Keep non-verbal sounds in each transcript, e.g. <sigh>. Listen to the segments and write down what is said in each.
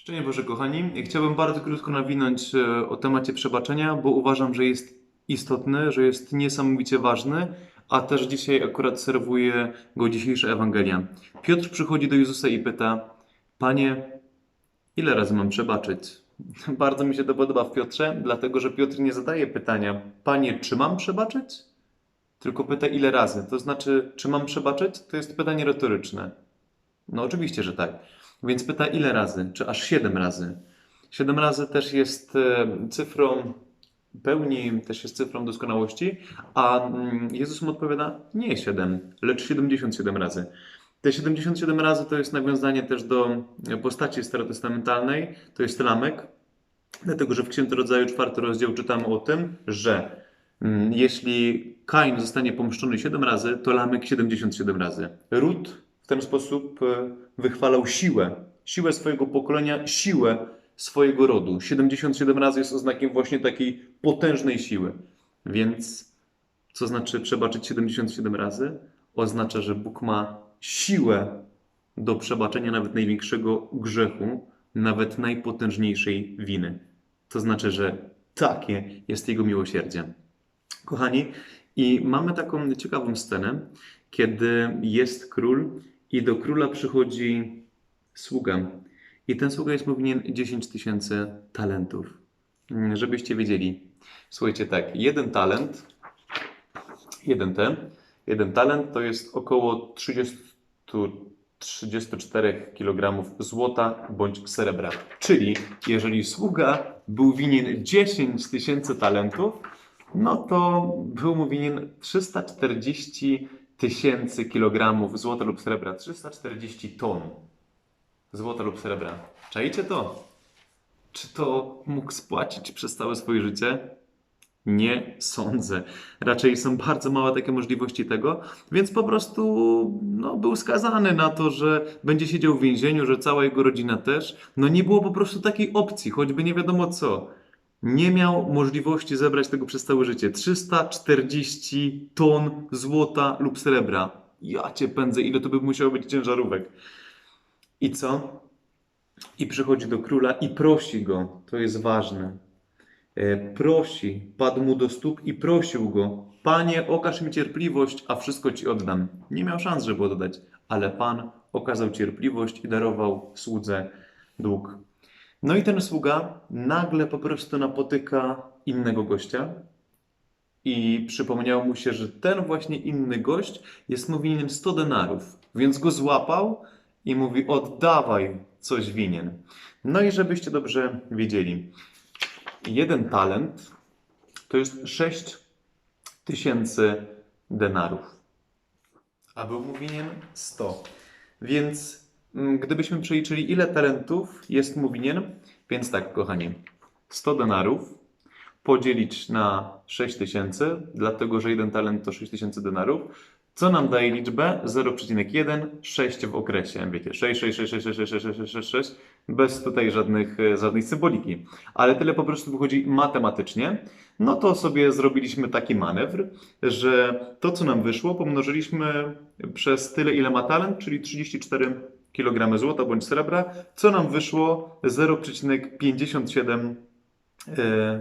Szczęść Boże, kochani. Chciałbym bardzo krótko nawinąć e, o temacie przebaczenia, bo uważam, że jest istotny, że jest niesamowicie ważny, a też dzisiaj akurat serwuje go dzisiejsza Ewangelia. Piotr przychodzi do Jezusa i pyta: Panie, ile razy mam przebaczyć? <laughs> Bardzo mi się to podoba w Piotrze, dlatego że Piotr nie zadaje pytania: Panie, czy mam przebaczyć? Tylko pyta, ile razy. To znaczy, czy mam przebaczyć? To jest pytanie retoryczne. No oczywiście, że tak. Więc pyta ile razy? Czy aż 7 razy? 7 razy też jest e, cyfrą pełni, też jest cyfrą doskonałości, a mm, Jezus mu odpowiada nie 7, lecz 77 razy. Te 77 razy to jest nawiązanie też do postaci starotestamentalnej, to jest Lamek, dlatego że w Księdze Rodzaju czwarty rozdział czytamy o tym, że mm, jeśli Kain zostanie pomszczony 7 razy, to Lamek 77 razy. W ten sposób e, wychwalał siłę, siłę swojego pokolenia, siłę swojego rodu. 77 razy jest oznakiem właśnie takiej potężnej siły. Więc co znaczy przebaczyć 77 razy? Oznacza, że Bóg ma siłę do przebaczenia nawet największego grzechu, nawet najpotężniejszej winy. To znaczy, że takie jest Jego miłosierdzie. Kochani, i mamy taką ciekawą scenę, kiedy jest król i do króla przychodzi sługa. I ten sługa jest mu winien 10 tysięcy talentów. Mm, Żebyście wiedzieli. Słuchajcie, tak, jeden talent, jeden ten, jeden talent to jest około 30, 34 kg złota bądź srebra. Czyli jeżeli sługa był winien 10 tysięcy talentów, no to był mu winien 340 tysięcy kilogramów złota lub srebra. 340 ton złota lub srebra. Czajcie to? Czy to mógł spłacić przez całe swoje życie? Nie sądzę. Raczej są bardzo małe takie możliwości tego, więc po prostu no, był skazany na to, że będzie siedział w więzieniu, że cała jego rodzina też. No nie było po prostu takiej opcji, choćby nie wiadomo co. Nie miał możliwości zebrać tego przez całe życie. 340 ton złota lub srebra. Ja cię pędzę, ile to by musiało być ciężarówek. I co? I przychodzi do króla i prosi go, to jest ważne. E, Prosi, padł mu do stóp i prosił go: Panie, okaż mi cierpliwość, a wszystko ci oddam. Nie miał szans, żeby oddać, ale Pan okazał cierpliwość i darował słudze dług. No i ten sługa nagle po prostu napotyka innego gościa i przypomniało mu się, że ten właśnie inny gość jest mu winien 100 denarów, więc go złapał i mówi: Oddawaj coś winien. No i żebyście dobrze wiedzieli, jeden talent to jest 6 tysięcy denarów, a był mu winien 100. Więc gdybyśmy przeliczyli, ile talentów jest mu winien, więc tak, kochani, 100 denarów podzielić na 6 tysięcy, dlatego że jeden talent to 6 tysięcy denarów, co nam daje liczbę 0,1, 6 w okresie. Wiecie, 6, 6, 6, 6, 6, 6, 6, 6, 6, 6, bez tutaj żadnych, e, żadnej symboliki. Ale tyle po prostu wychodzi matematycznie. No to sobie zrobiliśmy taki manewr, że to, co nam wyszło, pomnożyliśmy przez tyle, ile ma talent, czyli 34 kg złota bądź srebra, co nam wyszło 0,57 e,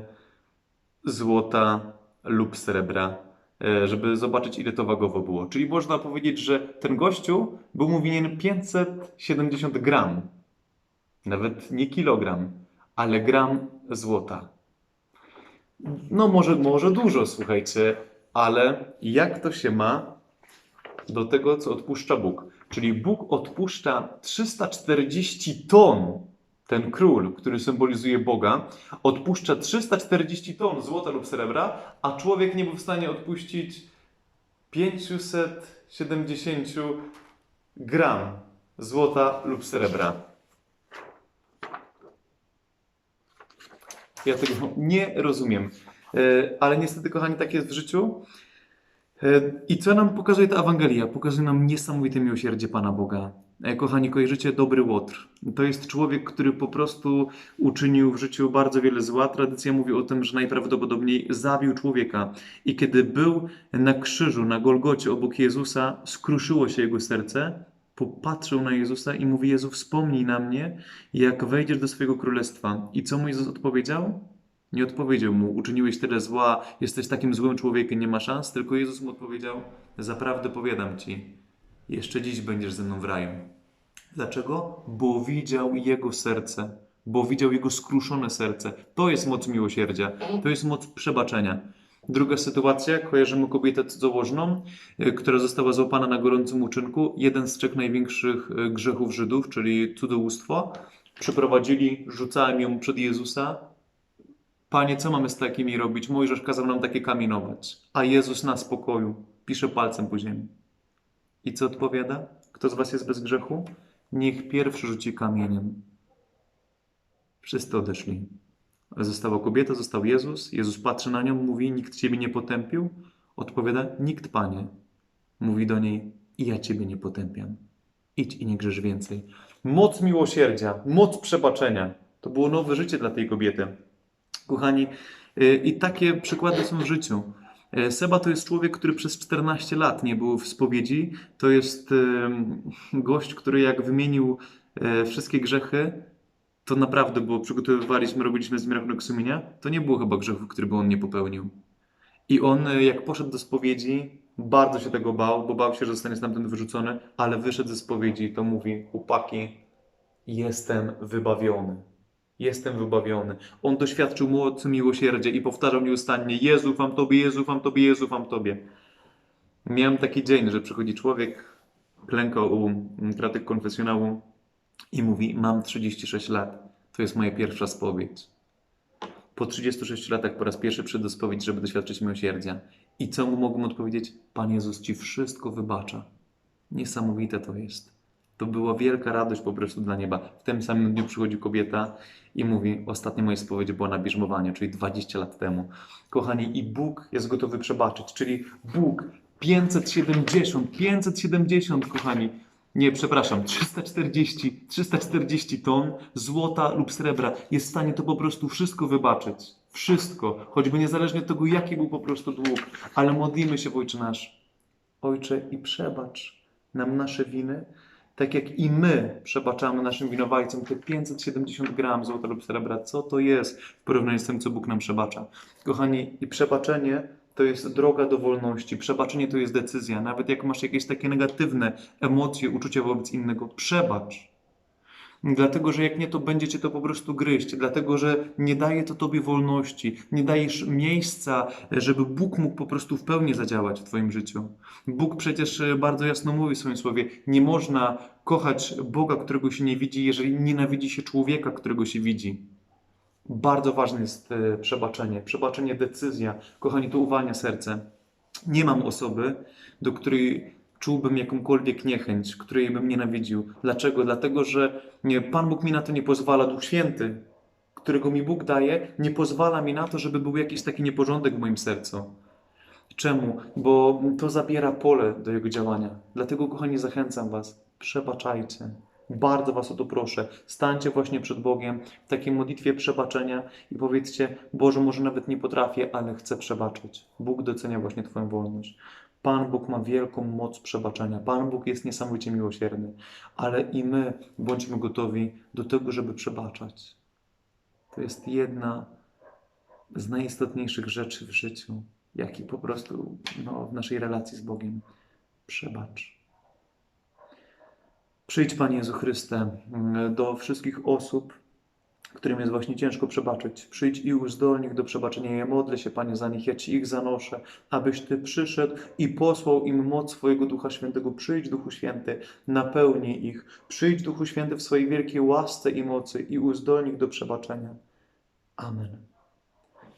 złota lub srebra, e, żeby zobaczyć, ile to wagowo było. Czyli można powiedzieć, że ten gościu był mu winien 570 gram. Nawet nie kilogram, ale gram złota. No może, może dużo, słuchajcie, ale jak to się ma do tego, co odpuszcza Bóg? Czyli Bóg odpuszcza 340 ton, ten król, który symbolizuje Boga, odpuszcza 340 ton złota lub srebra, a człowiek nie był w stanie odpuścić 570 gram złota lub srebra. Ja tego nie rozumiem. E, Ale niestety, kochani, tak jest w życiu. E, I co nam pokazuje ta Ewangelia? Pokazuje nam niesamowite miłosierdzie Pana Boga. E, Kochani, kojarzycie dobry łotr. To jest człowiek, który po prostu uczynił w życiu bardzo wiele zła. Tradycja mówi o tym, że najprawdopodobniej zabił człowieka. I kiedy był na krzyżu, na Golgocie obok Jezusa, skruszyło się jego serce, popatrzył na Jezusa i mówi: Jezu, wspomnij na mnie, jak wejdziesz do swojego królestwa. I co mu Jezus odpowiedział? Nie odpowiedział mu: Uczyniłeś tyle zła, jesteś takim złym człowiekiem, nie ma szans. Tylko Jezus mu odpowiedział: Zaprawdę powiadam ci, jeszcze dziś będziesz ze mną w raju. Dlaczego? Bo widział jego serce, bo widział jego skruszone serce. To jest moc miłosierdzia, to jest moc przebaczenia. Druga sytuacja, kojarzymy kobietę cudzołożną, y, która została złapana na gorącym uczynku. Jeden z trzech największych y, grzechów Żydów, czyli cudzołóstwo. Przyprowadzili, rzucałem ją przed Jezusa. Panie, co mamy z takimi robić? Mojżesz kazał nam takie kamienować. A Jezus na spokoju pisze palcem po ziemi. I co odpowiada? Kto z was jest bez grzechu? Niech pierwszy rzuci kamieniem. Wszyscy odeszli. Została kobieta, został Jezus. Jezus patrzy na nią, mówi: Nikt ciebie nie potępił? Odpowiada: Nikt, panie. Mówi do niej: I ja ciebie nie potępiam. Idź i nie grzesz więcej. Moc miłosierdzia, moc przebaczenia. To było nowe życie dla tej kobiety. Kochani, y, i takie przykłady są w życiu. E, Seba to jest człowiek, który przez 14 lat nie był w spowiedzi. To jest em, gość, który jak wymienił wszystkie grzechy, to naprawdę było, przygotowywaliśmy, robiliśmy z sumienia, to nie było chyba grzechu, który by on nie popełnił. I on, jak poszedł do spowiedzi, bardzo się tego bał, bo bał się, że zostanie stamtąd wyrzucony, ale wyszedł ze spowiedzi i to mówi, chłopaki, jestem wybawiony. Jestem wybawiony. On doświadczył mocy miłosierdzia i powtarzał nieustannie: Jezu, wam Tobie, Jezu, wam Tobie, Jezu, wam Tobie. Miałem taki dzień, że przychodzi człowiek, klękał u kratek konfesjonału i mówi: Mam 36 lat. To jest moja pierwsza spowiedź. Po 36 latach po raz pierwszy przyszedł do spowiedzi, żeby doświadczyć miłosierdzia. I co mu mogłem odpowiedzieć? Pan Jezus ci wszystko wybacza. Niesamowite to jest. To była wielka radość po prostu dla nieba. W tym samym dniu przychodzi kobieta i mówi: Ostatnia moja spowiedź była na bierzmowaniu, czyli 20 lat temu. Kochani, i Bóg jest gotowy przebaczyć, czyli Bóg 570, 570, kochani. Nie, przepraszam, 340, 340 ton złota lub srebra jest w stanie to po prostu wszystko wybaczyć. Wszystko, choćby niezależnie od tego, jaki był po prostu dług. Ale modlimy się w Ojcze Nasz. Ojcze, i przebacz nam nasze winy, tak jak i my przebaczamy naszym winowajcom te 570 gram złota lub srebra. Co to jest w porównaniu z tym, co Bóg nam przebacza? Kochani, i przebaczenie to jest droga do wolności. Przebaczenie to jest decyzja. Nawet jak masz jakieś takie negatywne emocje, uczucia wobec innego, przebacz. Dlatego, że jak nie, to będzie cię to po prostu gryźć. Dlatego, że nie daje to tobie wolności. Nie dajesz miejsca, żeby Bóg mógł po prostu w pełni zadziałać w twoim życiu. Bóg przecież e, bardzo jasno mówi w swoim słowie: nie można kochać Boga, którego się nie widzi, jeżeli nienawidzi się człowieka, którego się widzi. Bardzo ważne jest e, przebaczenie. Przebaczenie, decyzja. Kochani, to uwalnia serce. Nie mam osoby, do której czułbym jakąkolwiek niechęć, której bym nienawidził. Dlaczego? Dlatego, że nie, Pan Bóg mi na to nie pozwala. Duch Święty, którego mi Bóg daje, nie pozwala mi na to, żeby był jakiś taki nieporządek w moim sercu. Czemu? Bo to zabiera pole do jego działania. Dlatego, kochani, zachęcam Was, przebaczajcie. Bardzo Was o to proszę. Stańcie właśnie przed Bogiem w takiej modlitwie przebaczenia i powiedzcie: Boże, może nawet nie potrafię, ale chcę przebaczyć. Bóg docenia właśnie Twoją wolność. Pan Bóg ma wielką moc przebaczenia. Pan Bóg jest niesamowicie miłosierny, ale i my bądźmy gotowi do tego, żeby przebaczać. To jest jedna z najistotniejszych rzeczy w życiu, jak i po prostu no, w naszej relacji z Bogiem. Przebacz. Przyjdź, Panie Jezu Chryste, do wszystkich osób, którym jest właśnie ciężko przebaczyć. Przyjdź i uzdolnij ich do przebaczenia. Ja modlę się, Panie, za nich, ja Ci ich zanoszę, abyś Ty przyszedł i posłał im moc swojego Ducha Świętego. Przyjdź, Duchu Święty, napełnij ich. Przyjdź, Duchu Święty, w swojej wielkiej łasce i mocy i uzdolnij ich do przebaczenia. Amen.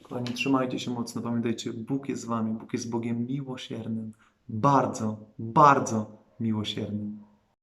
Kochani, trzymajcie się mocno, pamiętajcie, Bóg jest z Wami, Bóg jest Bogiem miłosiernym, bardzo, bardzo miłosiernym.